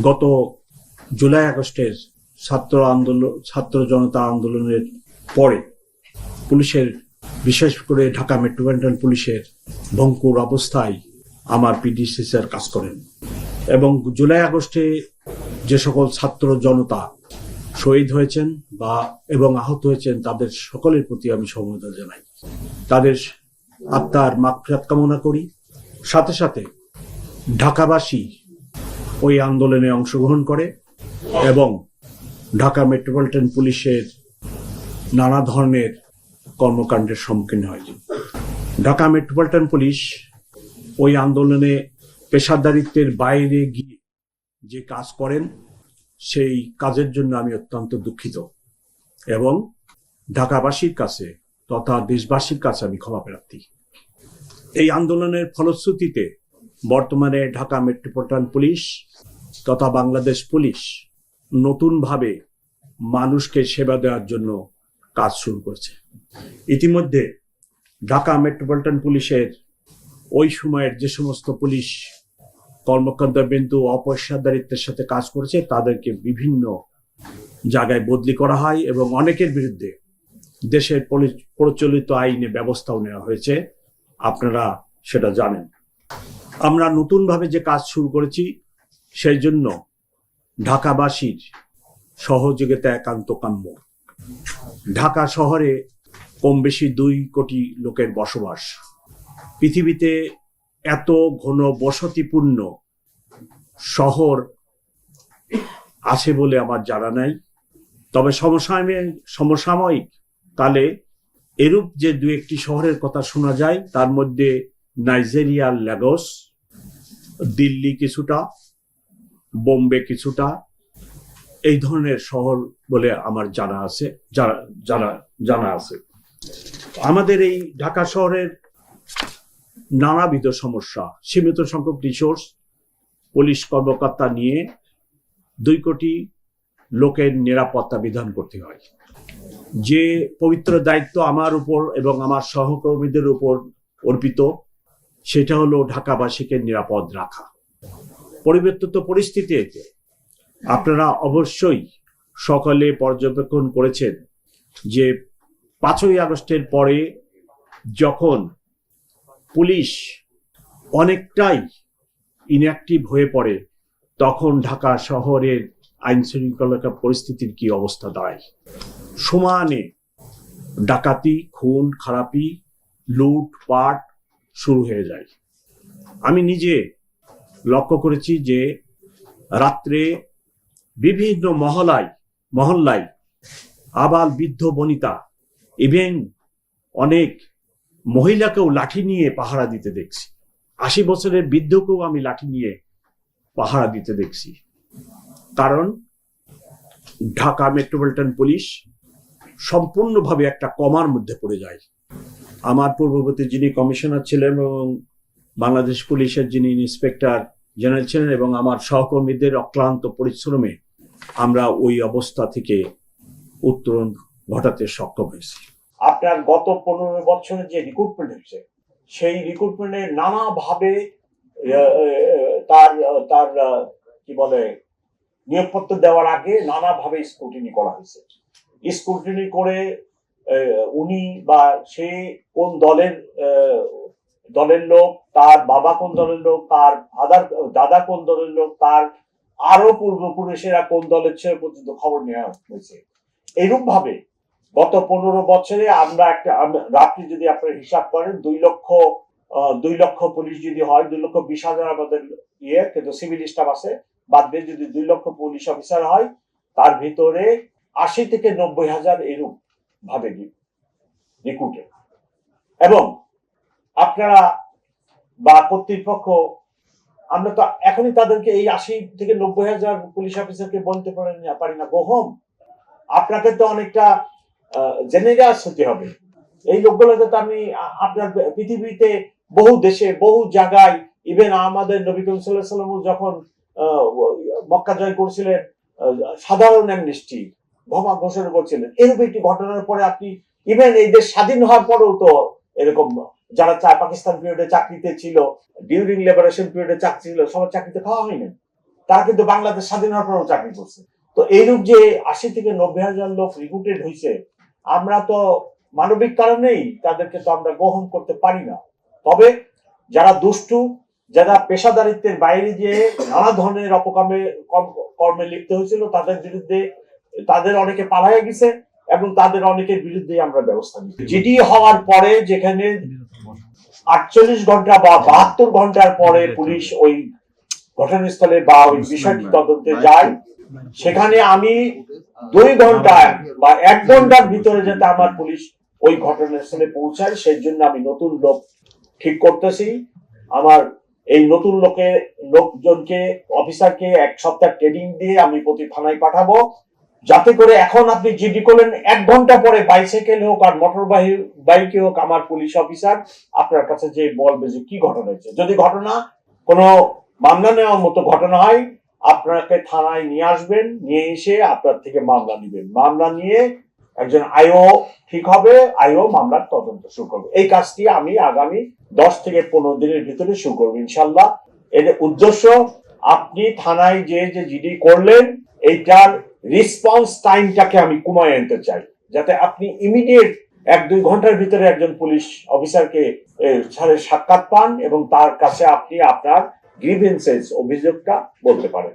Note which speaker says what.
Speaker 1: গত জুলাই আগস্টের ছাত্র আন্দোলন ছাত্র জনতা আন্দোলনের পরে পুলিশের, বিশেষ করে ঢাকা মেট্রোপলিটন পুলিশের ভঙ্কুর অবস্থায় আমার পিডিসি স্যার কাজ করেন। এবং জুলাই আগস্টে যে সকল ছাত্র জনতা শহীদ হয়েছেন বা, এবং আহত হয়েছেন তাদের সকলের প্রতি আমি সমবেদনা জানাই। তাদের আত্মার মাগফিরাত কামনা করি। সাথে সাথে ঢাকাবাসী ওই আন্দোলনে অংশগ্রহণ করে এবং ঢাকা মেট্রোপলিটন পুলিশের নানা ধরনের কর্মকাণ্ডের সম্মুখীন হয়। ঢাকা মেট্রোপলিটন পুলিশ ওই আন্দোলনে পেশাদারিত্বের বাইরে গিয়ে যে কাজ করেন, সেই কাজের জন্য আমি অত্যন্ত দুঃখিত এবং ঢাকাবাসীর কাছে তথা দেশবাসীর কাছে আমি ক্ষমা প্রার্থী। এই আন্দোলনের ফলশ্রুতিতে বর্তমানে ঢাকা মেট্রোপলিটন পুলিশ তথা বাংলাদেশ পুলিশ নতুনভাবে মানুষকে সেবা দেওয়ার জন্য কাজ শুরু করছে। ইতিমধ্যে ঢাকা মেট্রোপলিটন পুলিশের ওই সময়ের যে সমস্ত পুলিশ কর্মকর্তা বিন্দু অপেশাদারিত্বের সাথে কাজ করেছে, তাদেরকে বিভিন্ন জায়গায় বদলি করা হয় এবং অনেকের বিরুদ্ধে দেশের প্রচলিত আইনে ব্যবস্থাও নেওয়া হয়েছে। আপনারা সেটা জানেন। আমরা নতুনভাবে যে কাজ শুরু করেছি, সেই জন্য ঢাকাবাসীর সহযোগিতা একান্ত কাম্য। ঢাকা শহরে কম বেশি দুই কোটি লোকের বসবাস। পৃথিবীতে এত ঘন বসতিপূর্ণ শহর আছে বলে আমার জানা নাই। তবে সমসাময়িক সমসাময়িক কালে এরূপ যে দু একটি শহরের কথা শোনা যায়, তার মধ্যে নাইজেরিয়ার ল্যাগোস, দিল্লি কিছুটা, বোম্বে কিছুটা, এই ধরনের শহর বলে আমার জানা আছে, জানা জানা জানা আছে। আমাদের এই ঢাকা শহরের নানাবিধ সমস্যা, সীমিত সংখ্যক রিসোর্স পুলিশ কর্মকর্তা নিয়ে দুই কোটি লোকের নিরাপত্তা বিধান করতে হয়। যে পবিত্র দায়িত্ব আমার উপর এবং আমার সহকর্মীদের উপর অর্পিত সেটা হলো ঢাকাবাসীকে নিরাপদ রাখা। পরিবর্তিত পরিস্থিতিতে আপনারা অবশ্যই সকালে পর্যবেক্ষণ করেছেন যে পাঁচই আগস্টের পরে যখন পুলিশ অনেকটাই ইনঅ্যাক্টিভ হয়ে পড়ে, তখন ঢাকা শহরের আইন শৃঙ্খলা পরিস্থিতির কি অবস্থা দাঁড়ায়? সমানে ডাকাতি, খুন, খারাপি লুট পাট শুরু হয়ে যায়। আমি নিজে লক্ষ্য করেছি যে রাত্রে বিভিন্ন মহলায়, মহল্লায় আবাল বৃদ্ধ বনিতা ইভেন অনেক মহিলাকেও লাঠি নিয়ে পাহারা দিতে দেখছি। আশি বছরের বৃদ্ধকেও আমি লাঠি নিয়ে পাহারা দিতে দেখছি। কারণ ঢাকা মেট্রোপলিটন পুলিশ সম্পূর্ণভাবে একটা কমার মধ্যে পড়ে যায়। আমার পূর্ববর্তী যিনি কমিশনার ছিলেন এবং বাংলাদেশ পুলিশের যিনি ইন্সপেক্টর জেনারেল ছিলেন এবং আমার সহকর্মীদের অক্লান্ত পরিশ্রমে আমরা ওই অবস্থা থেকে উত্তরণ ঘটাতে সক্ষম হয়েছি। আপনার গত পনেরো বছরের যে রিক্রুটমেন্ট হয়েছে, সেই রিক্রুটমেন্টে নানাভাবে তার তার, কি বলে, নিয়োগপত্র দেওয়ার আগে নানাভাবে স্ক্রুটিনি করা হয়েছে। স্ক্রুটিনি করে উনি বা সে কোন দলের দলের লোক, তার বাবা কোন দলের লোক, তার ফাদার দাদা কোন দলের লোক, তার আরও পূর্বপুরুষেরা কোন দলের ছিল পর্যন্ত খবর নেওয়া হয়েছে। এরূপ ভাবে গত পনেরো বছরে আমরা একটা রাত্রি যদি আপনারা হিসাব করেন, দুই লক্ষ দুই লক্ষ পুলিশ যদি হয়, দুই লক্ষ বিশ হাজার আমাদের ইয়ে কিন্তু সিভিল স্টাফ আছে, বাদ দিয়ে যদি দুই লক্ষ পুলিশ অফিসার হয়, তার ভিতরে আশি থেকে নব্বই হাজার এরূপ ভাবে রিক্রুটেড এবং আপনারা বা কর্তৃপক্ষ, আমরা তো এখনই তাদেরকে এই আশি থেকে নব্বই হাজার পুলিশ অফিসারকে বলতে পারি না, গোহম। আপনাকে তো অনেকটা জেনেগাস হতে হবে। এই লোকগুলোকে তো আমি আপনার পৃথিবীতে বহু দেশে, বহু জায়গায় ইভেন আমাদের নবী করিম সাল্লাহ সাল্লাম যখন মক্কা জয় করছিলেন সাধারণ অ্যামনিস্টি ঘমা ঘোষণা করছিলেন, এরূপ একটি ঘটনার পরে আপনি ইভেন এই দেশ স্বাধীন হওয়ার পরেও তো এরকম যারা পাকিস্তান পিরিয়ডে চাকরিতে ছিল ডিউরিং লিবারেশন পিরিয়ডে চাকরি ছিল, সবার চাকরিতে খাওয়া হয়নি। তারা কিন্তু বাংলাদেশ স্বাধীন হওয়ার পরেও চাকরি করছে। তো এইরূপ যে আশি থেকে নব্বই হাজার লোক রিক্রুটেড হয়েছে, আমরা তো মানবিক কারণেই তাদেরকে তো আমরা গ্রহণ করতে পারি না। তবে যারা দুষ্টু, যারা পেশাদারিত্বের বাইরে যে নানা ধরনের অপকর্মে কর্ম- কর্মে লিপ্ত হয়েছিল, তাদের বিরুদ্ধে তাদের অনেকে পালাইয়া গেছে এবং তাদের অনেকের বিরুদ্ধে আমরা ব্যবস্থা নিই জিডি হওয়ার পরে যেখানে আটচল্লিশ ঘণ্টা বা বাহাত্তর ঘণ্টার পরে পুলিশ ওই ঘটনাস্থলে বা ওই বিষয়টি তদন্তে যায়, সেখানে আমি দুই ঘণ্টা বা এক ঘণ্টার ভিতরে যাতে আমার পুলিশ ওই ঘটনাস্থলে পৌঁছায় সেই জন্য আমি নতুন লোক ঠিক করতেছি। আমার এই নতুন লোকের লোকজনকে, অফিসারকে এক সপ্তাহ ট্রেনিং দিয়ে আমি প্রতি থানায় পাঠাবো। যাতে করে এখন আপনি জিডি করলেন, এক ঘণ্টা পরে বাইসাইকেল হোক আর মোটর বাইকে হোক, আমার পুলিশ অফিসার আপনার কাছে যে বলবে যে কি ঘটনা হয়েছে। যদি ঘটনা কোনো মামলা নেওয়ার মতো ঘটনা হয়, আপনাকে থানায় নিয়ে আসবেন, নিয়ে এসে আপনার থেকে মামলা নেবেন। মামলা নিয়ে একজন আইও ঠিক হবে, আইও মামলার তদন্ত শুরু করবে। এই কাজটি আমি আগামী দশ থেকে পনেরো দিনের ভিতরে শুরু করব ইনশাল্লাহ এর উদ্দেশ্য, আপনি থানায় যে যে জিডি করলেন, এইটার রেসপন্স টাইমটাকে আমি কমায় আনতে চাই, যাতে আপনি ইমিডিয়েট এক দুই ঘণ্টার ভিতরে একজন পুলিশ অফিসারকে সাক্ষাৎ পান এবং তার কাছে আপনি আপনার গ্রিভেন্সেস অভিযোগটা বলতে পারেন।